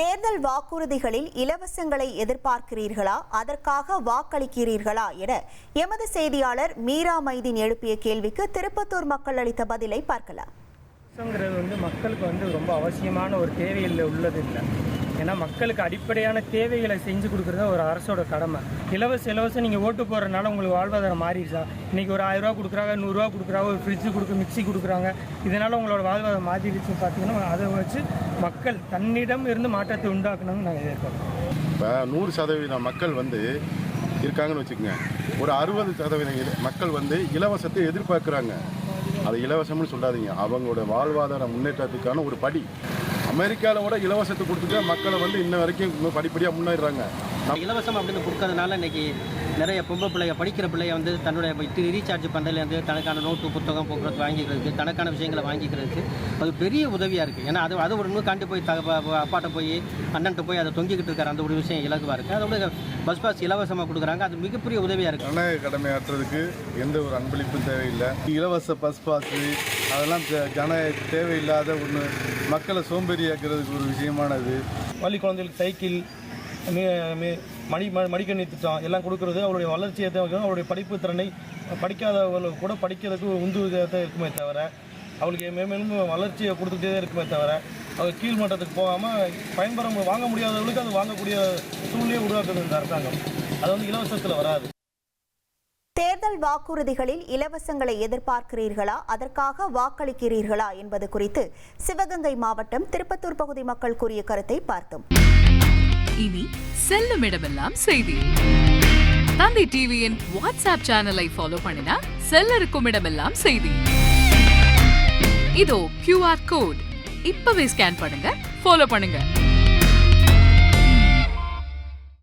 தேர்தல் வாக்குறுதிகளில் இலவசங்களை எதிர்பார்க்கிறீர்களா? அதற்காக வாக்களிக்கிறீர்களா? என எமது செய்தியாளர் மீரா மைதீன் எழுப்பிய கேள்விக்கு திருப்பத்தூர் மக்கள் அளித்த பதிலை பார்க்கலாம். வந்து மக்களுக்கு வந்து ரொம்ப அவசியமான ஒரு தேவையில் உள்ளது இல்லை ஏன்னா மக்களுக்கு அடிப்படையான தேவைகளை செஞ்சு கொடுக்குறது ஒரு அரசோட கடமை. இலவச இலவசம் நீங்கள் ஓட்டு போடுறதுனால உங்களுக்கு வாழ்வாதாரம் மாறிடுச்சா? இன்றைக்கி ஒரு ஆயிரரூவா கொடுக்குறாங்க நூறுரூவா கொடுக்குறாங்க ஒரு ஃப்ரிட்ஜு கொடுக்கு மிக்சி கொடுக்குறாங்க. இதனால் உங்களோட வாழ்வாதாரம் மாறிடுச்சுன்னு பார்த்தீங்கன்னா அதை வச்சு மக்கள் தன்னிடம் இருந்து மாற்றத்தை உண்டாக்கணும்னு நாங்கள் எதிர்பார்க்குறோம். இப்போ நூறு சதவீதம் மக்கள் வந்து இருக்காங்கன்னு வச்சுக்கோங்க. ஒரு அறுபது சதவீதம் மக்கள் வந்து இலவசத்தை எதிர்பார்க்குறாங்க. அது இலவசம்னு சொல்லாதீங்க. அவங்களோட வாழ்வாதார முன்னேற்றத்துக்கான ஒரு படி. அமெரிக்காவில் கூட இலவசத்தை கொடுத்துட்டு மக்களை வந்து இன்ன வரைக்கும் படிப்படியாக முன்னேறாங்க. இலவசம் அப்படின்னு கொடுக்கறதுனால இன்னைக்கு நிறைய பொம்பளை பிள்ளைங்க படிக்கிற பிள்ளைய வந்து தன்னுடைய ரீசார்ஜ் பண்ணுறதுலேருந்து தனக்கான நோட்டு புத்தகம் போக்குவரத்து வாங்கிக்கிறதுக்கு தனக்கான விஷயங்களை வாங்கிக்கிறதுக்கு அது பெரிய உதவியாக இருக்குது ஏன்னா அது அது ஒரு இன்னும் காண்டி போய் த அப்பாட்ட போய் அண்ணன்ட்ட போய் அதை தொங்கிக்கிட்டு இருக்காரு. அந்த ஒரு விஷயம் இலகுவாக இருக்குது அதோட பஸ் பாஸ் இலவசமாக கொடுக்குறாங்க. அது மிகப்பெரிய உதவியாக இருக்குது கடமையாற்றுறதுக்கு எந்த ஒரு அன்பளிப்பும் தேவையில்லை. இலவச பஸ் பாஸு அதெல்லாம் ஜன தேவையில்லாத ஒன்று மக்களை சோம்பேறியாக்குறதுக்கு ஒரு விஷயமானது. பள்ளி குழந்தைகளுக்கு சைக்கிள் மணி மடி ம- மடிக்கணி திட்டம் எல்லாம் கொடுக்கறது அவருடைய வளர்ச்சியை தேவைக்கும் அவருடைய படிப்பு திறனை படிக்காதவர்களுக்கு கூட படிக்கிறதுக்கு உந்துவிதத்தை தான் இருக்குமே தவிர அவளுக்கு மேலும் வளர்ச்சியை கொடுத்துட்டே இருக்குமே தவிர அவர் கீழ்மட்டத்துக்கு போகாமல் பயன்பெற வாங்க முடியாதவர்களுக்கு அது வாங்கக்கூடிய சூழ்நிலையை உருவாக்குது இந்த அரசாங்கம். அது வந்து இலவசத்தில் வராது. தேர்தல் வாக்குறுதிகளில் இலவசங்களை எதிர்பார்க்கிறீர்களா? அதற்காக வாக்களிக்கிறீர்களா? என்பது குறித்து சிவகங்கை மாவட்டம் திருப்பத்தூர் பகுதி மக்கள் கூறிய கருத்தை பார்த்தோம். இனி செல்லும் இடமெல்லாம் செய்தி. தந்தை டிவியின் வாட்ஸ்அப் சேனலை ஃபாலோ பண்ணினா செல்ல இருக்கும் இடமெல்லாம் செய்தி. இதோ கியூஆர் கோட் இப்பவே ஸ்கேன் பண்ணுங்க ஃபாலோ பண்ணுங்க.